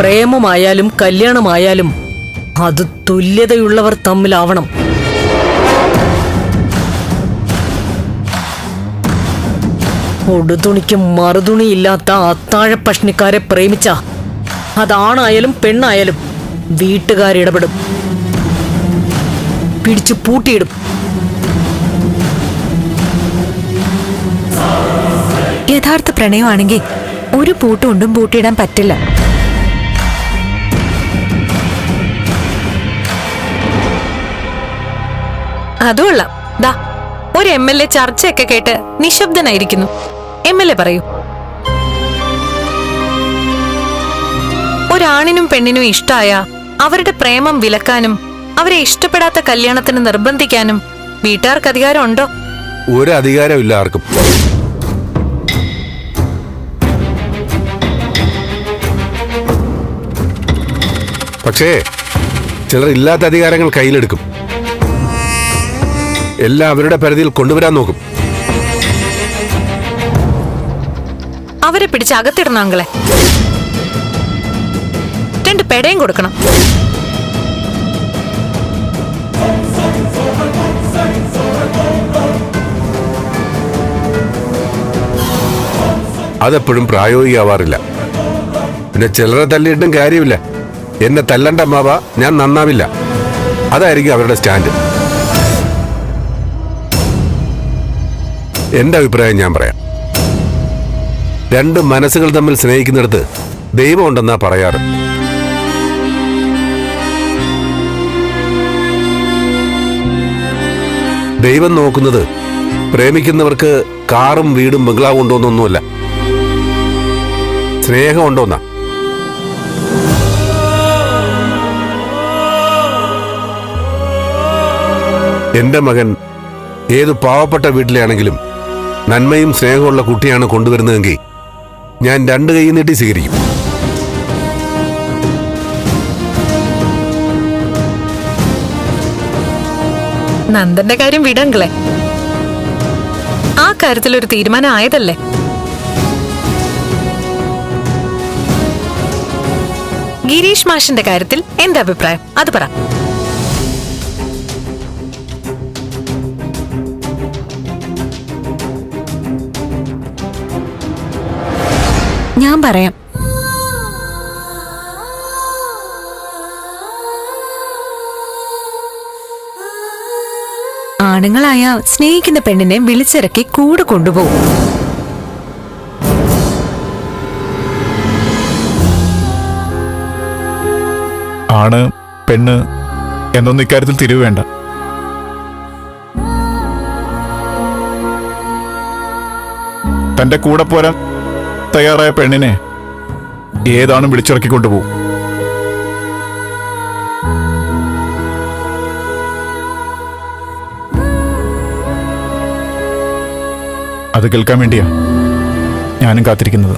പ്രേമമായാലും കല്യാണമായാലും അത് തുല്യതയുള്ളവർ തമ്മിലാവണം. ഉടുതുണിക്ക് മറുതുണിയില്ലാത്ത അത്താഴ പഷ്ണിക്കാരെ പ്രേമിച്ച അതാണായാലും പെണ്ണായാലും വീട്ടുകാരിടപെടും. പിടിച്ചു പൂട്ടിയിടും. യഥാർത്ഥ പ്രണയമാണെങ്കിൽ ഒരു പൂട്ടുകൊണ്ടും പൂട്ടിയിടാൻ പറ്റില്ല. അതുകൊള്ള ദാ ഒരു എം എൽ എ ചർച്ചയൊക്കെ കേട്ട് നിശബ്ദനായിരിക്കുന്നു. എം എൽ എ പറയൂ. ഒരാണിനും പെണ്ണിനും ഇഷ്ടായ അവരുടെ പ്രേമം വിലക്കാനും അവരെ ഇഷ്ടപ്പെടാത്ത കല്യാണത്തിന് നിർബന്ധിക്കാനും വീട്ടുകാർക്ക് അധികാരമുണ്ടോ? ഒരു അധികാരമില്ല ആർക്കും. പക്ഷേ ചിലർ ഇല്ലാത്ത അധികാരങ്ങൾ കയ്യിലെടുക്കും. എല്ലാം അവരുടെ പരിധിയിൽ കൊണ്ടുവരാൻ നോക്കും. അവരെ പിടിച്ച് അകത്തിടണം അങ്കളെ. രണ്ട് പെടയും കൊടുക്കണം. അതെപ്പോഴും പ്രായോഗികമാവാറില്ല. പിന്നെ ചിലരെ തല്ലിയിട്ടും കാര്യമില്ല. എന്നെ തല്ലണ്ട അമ്മാവ ഞാൻ നന്നാവില്ല. അതായിരിക്കും അവരുടെ സ്റ്റാൻഡ്. എന്റെ അഭിപ്രായം ഞാൻ പറയാം. രണ്ട് മനസ്സുകൾ തമ്മിൽ സ്നേഹിക്കുന്നിടത്ത് ദൈവം ഉണ്ടെന്നാ പറയാറ്. ദൈവം നോക്കുന്നത് പ്രേമിക്കുന്നവർക്ക് കാറും വീടും ബംഗ്ലാവും ഉണ്ടോന്നൊന്നുമല്ല. സ്നേഹം ഉണ്ടോന്നാ. എന്റെ മകൻ ഏത് പാവപ്പെട്ട വീട്ടിലാണെങ്കിലും നന്മയും സ്നേഹമുള്ള കുട്ടിയാണ് കൊണ്ടുവരുന്നതെങ്കിൽ ഞാൻ രണ്ട് കൈ നീട്ടി സ്വീകരിക്കും. നന്ദന്റെ കാര്യം വിടങ്കളെ. ആ കാര്യത്തിൽ ഒരു തീരുമാനം ആയതല്ലേ ഗിരീഷ് മാഷിന്റെ കാര്യത്തിൽ എന്റെ അഭിപ്രായം? അത് പറ. ഞാൻ പറയാം. ആണുങ്ങളായ സ്നേഹിക്കുന്ന പെണ്ണിനെ വിളിച്ചിറക്കി കൂടെ കൊണ്ടുപോകും. ആണ് പെണ്ണ് എന്നൊന്നും ഇക്കാര്യത്തിൽ തിരിവ് വേണ്ട. തന്റെ കൂടെ പോരാൻ തയ്യാറായ പെണ്ണിനെ ഏതാണ് വിളിച്ചിറക്കിക്കൊണ്ടുപോകും അത് കേൾക്കാൻ വേണ്ടിയാ ഞാനും കാത്തിരിക്കുന്നത്.